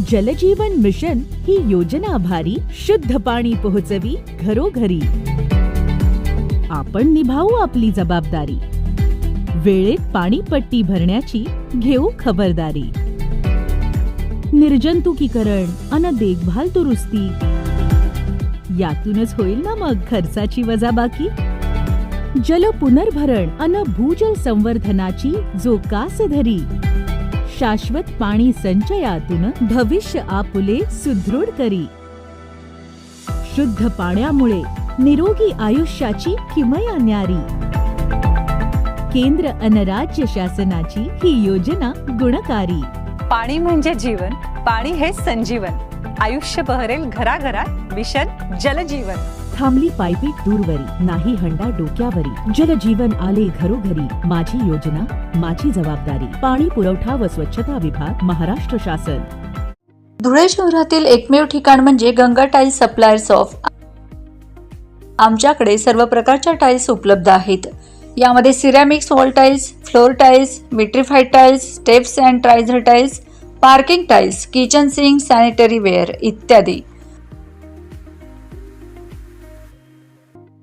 जलजीवन mission ही योजना भारी शुद्ध पाणी पोहोचवी घरोघरी. आपण निभावू आपली जबाबदारी. वेळेत पाणीपट्टी भरण्याची घेऊ खबरदारी. निर्जंतुकीकरण अन देखभाल दुरुस्ती. यातूनच होईल ना मग खर्चाची वजाबाकी? जल पुनर्भरण अन भूजल संवर्धनाची जो कास धरी शाश्वत पाणी संचयातून भविष्य आपुले सुदृढ करी. शुद्ध पाण्यामुळे निरोगी आयुष्याची किमया न्यारी. केंद्र अन राज्य शासनाची ही योजना गुणकारी. पाणी म्हणजे जीवन पाणी हे संजीवन. आयुष्य बहरेल घराघरात मिशन जलजीवन. थांबली पायपीट दूरवरी नाही हंडा डोक्यावरी. जलजीवन आले घरोघरी. माझी योजना माझी जबाबदारी. पाणी पुरवठा व स्वच्छता विभाग महाराष्ट्र शासन. धुळे शहरातील एकमेव ठिकाण म्हणजे गंगा टाईल्स सप्लायर्स ऑफ. आमच्याकडे सर्व प्रकारच्या टाईल्स उपलब्ध आहेत. यामध्ये ceramics wall tiles floor tiles vitrified tiles steps and riser tiles parking tiles kitchen sink sanitary ware इत्यादी.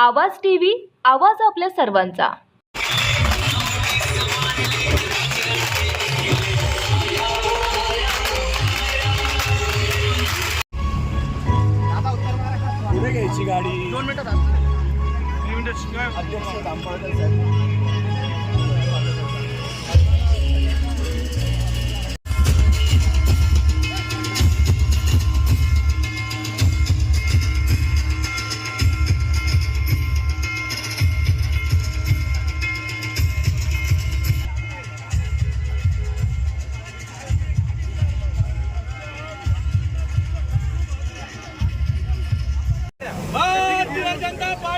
Awaaz TV आवाज आपल्या सर्वांचा. गाडी. दोन मिनिटं अध्यक्ष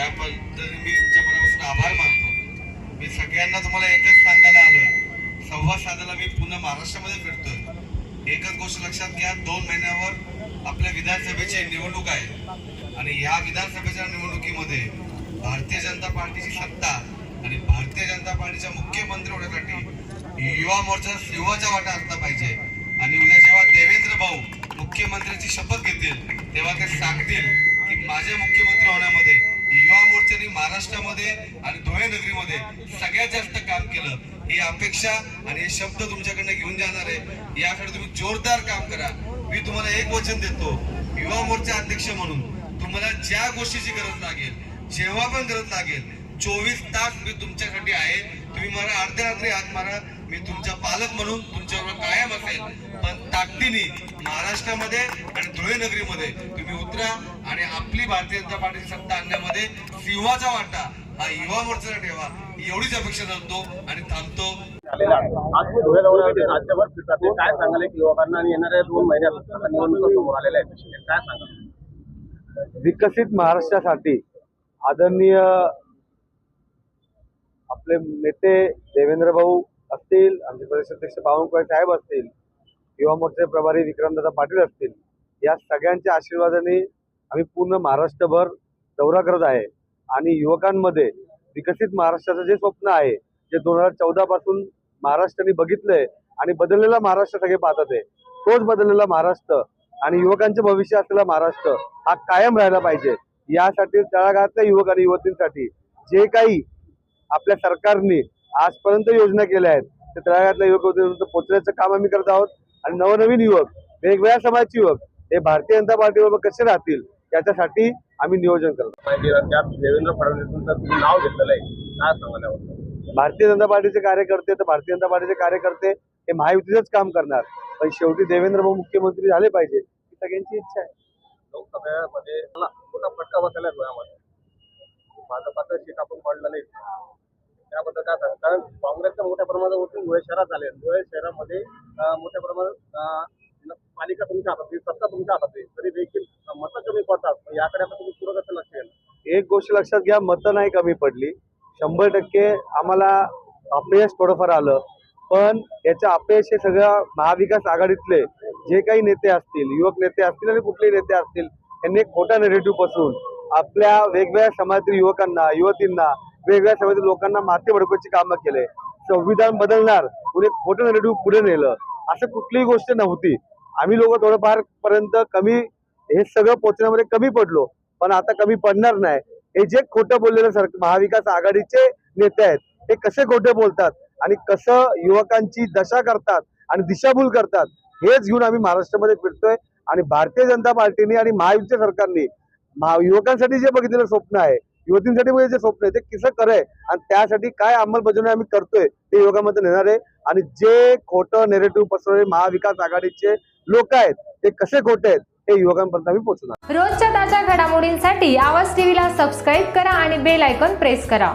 त्याबद्दल मी तुमच्या मनापासून आभार मानतो. मी सगळ्यांना तुम्हाला एकच सांगायला आलोय. संवाद साधायला मी पुन्हा महाराष्ट्रामध्ये फिरतोय. एकच गोष्ट लक्षात घ्या दोन महिन्यावर आपल्या विधानसभेची निवडणूक आहे. आणि या विधानसभेच्या निवडणुकीमध्ये भारतीय जनता पार्टीची सत्ता आणि भारतीय जनता पार्टीच्या मुख्यमंत्री होण्यासाठी युवा मोर्चा सिंहाचा वाटा असला पाहिजे. आणि उद्या जेव्हा देवेंद्र भाऊ मुख्यमंत्र्यांची शपथ घेतील तेव्हा ते सांगतील की माझे मुख्यमंत्री होण्यामध्ये यांनी महाराष्ट्रामध्ये आणि धुळे नगरीमध्ये सगळ्यात जास्त काम केलं. ही अपेक्षा आणि हे शब्द तुमच्याकडनं घेऊन जाणार आहे. यासाठी तुम्ही जोरदार काम करा. मी तुम्हाला एक वचन देतो. युवा मोर्चा अध्यक्ष म्हणून तुम्हाला ज्या गोष्टीची गरज लागेल जेव्हा पण गरज लागेल चोवीस तास मी तुमच्यासाठी आहे. तुम्ही मला अर्ध्या रात्री हात मारा. मी तुमचा पालक म्हणून तुमच्यावर कायम असेल. पण ताकदीने महाराष्ट्रामध्ये आणि धुळे नगरीमध्ये तुम्ही उतरा आणि आपली भारतीय जनता पार्टीची सत्ता आणण्यामध्ये सिंहाचा वाटा हा युवा मोर्चाला ठेवा एवढीच अपेक्षा धरतो आणि थांबतो. आज ते धुळे दौऱ्यावरती राज्यभर फिरतात काय सांगाल? युवकांना आणि येणाऱ्या दोन महिन्यात निवडणुका समोर आलेल्या आहेत. काय सांगाल? विकसित महाराष्ट्रासाठी आदरणीय आपले नेते देवेंद्र भाऊ असतील आमचे प्रदेश अध्यक्ष बावनकुळे साहेब असतील युवा मोर्चे प्रभारी विक्रमदादा पाटील असतील या सगळ्यांच्या आशीर्वादाने आम्ही पूर्ण महाराष्ट्रभर दौरा करत आहे. आणि युवकांमध्ये विकसित महाराष्ट्राचं जे स्वप्न आहे जे दोन हजार चौदा पासून महाराष्ट्राने बघितलंय आणि बदललेला महाराष्ट्र सगळे पाहतात आहे तोच बदललेला महाराष्ट्र आणि युवकांचे भविष्य असलेला महाराष्ट्र हा कायम राहिला पाहिजे. यासाठी तळागाळातल्या युवक आणि युवतींसाठी जे काही आपल्या सरकारने आजपर्यंत योजना केल्या आहेत ते तळागाळातल्या युवक पोहोचण्याचं काम आम्ही करत आहोत. आणि नवनवीन युवक वेगवेगळ्या समाजाचे युवक हे भारतीय जनता पार्टीबरोबर कसे राहतील याच्यासाठी आम्ही नियोजन करतो देवेंद्र फडणवीसांचं तुम्ही नाव घेतलेलं आहे. काय भारतीय जनता पार्टीचे कार्यकर्ते तर भारतीय जनता पार्टीचे कार्यकर्ते हे महायुतीचंच काम करणार. पण शेवटी देवेंद्र भाऊ मुख्यमंत्री झाले पाहिजे ही सगळ्यांची इच्छा आहे. लोकसभेमध्ये मोठा फटका बसलेला आहे धुळ्यामध्ये भाजपाचं सीट आपण पडलं नाही. त्याबद्दल काय सांगा? कारण काँग्रेसचं मोठ्या प्रमाणात वोटिंग धुळे शहरात झाले धुळे शहरामध्ये मोठ्या प्रमाणात पालिका तुमच्या हातात सत्ता तुमच्या हातात आहे. तरी देखील मतं कमी पडतात. याकडे आता तुम्ही पूर्ण कसं लक्ष द्याल एक गोष्ट लक्षात घ्या मतं नाही कमी पडली. शंभर टक्के आम्हाला अपयश थोडंफार आलं. पण याच्या अपयश हे सगळं महाविकास आघाडीतले जे काही नेते असतील युवक नेते असतील आणि कुठलेही नेते असतील यांनी एक खोटा नेरेटिव्हपासून आपल्या वेगवेगळ्या समाजातील युवकांना युवतींना वेगवेगळ्या समाजातील लोकांना माथे भडकवायची कामं केले. संविधान बदलणार. पुढे खोटं नरेटिव्ह पुढे नेलं. असं कुठलीही गोष्ट नव्हती. आम्ही लोक थोडंफार पर्यंत कमी हे सगळं पोचण्यामध्ये कमी पडलो. पण आता कमी पडणार नाही. हे जे खोटं बोललेलं सर महाविकास आघाडीचे नेते आहेत हे कसे खोटे बोलतात? आणि कसं युवकांची दशा करतात आणि दिशाभूल करतात हेच घेऊन आम्ही महाराष्ट्रामध्ये फिरतोय. आणि भारतीय जनता पार्टीने आणि महायुतीच्या सरकारने महा युवकांसाठी जे बघितलेलं स्वप्न आहे युवतींसाठी म्हणजे जे स्वप्न आहे ते कसं करे आणि त्यासाठी काय अंमलबजावणी आम्ही करतोय ते योगामध्ये नेणार आहे. आणि जे खोटं नेरेटिव्ह पसरवणारे महाविकास आघाडीचे लोक आहेत ते कसे खोटे आहेत हे युवकांपर्यंत आम्ही पोहोचणार. रोजच्या ताज्या घडामोडींसाठी आवाज टीव्हीला सबस्क्राईब करा आणि बेल आयकॉन प्रेस करा.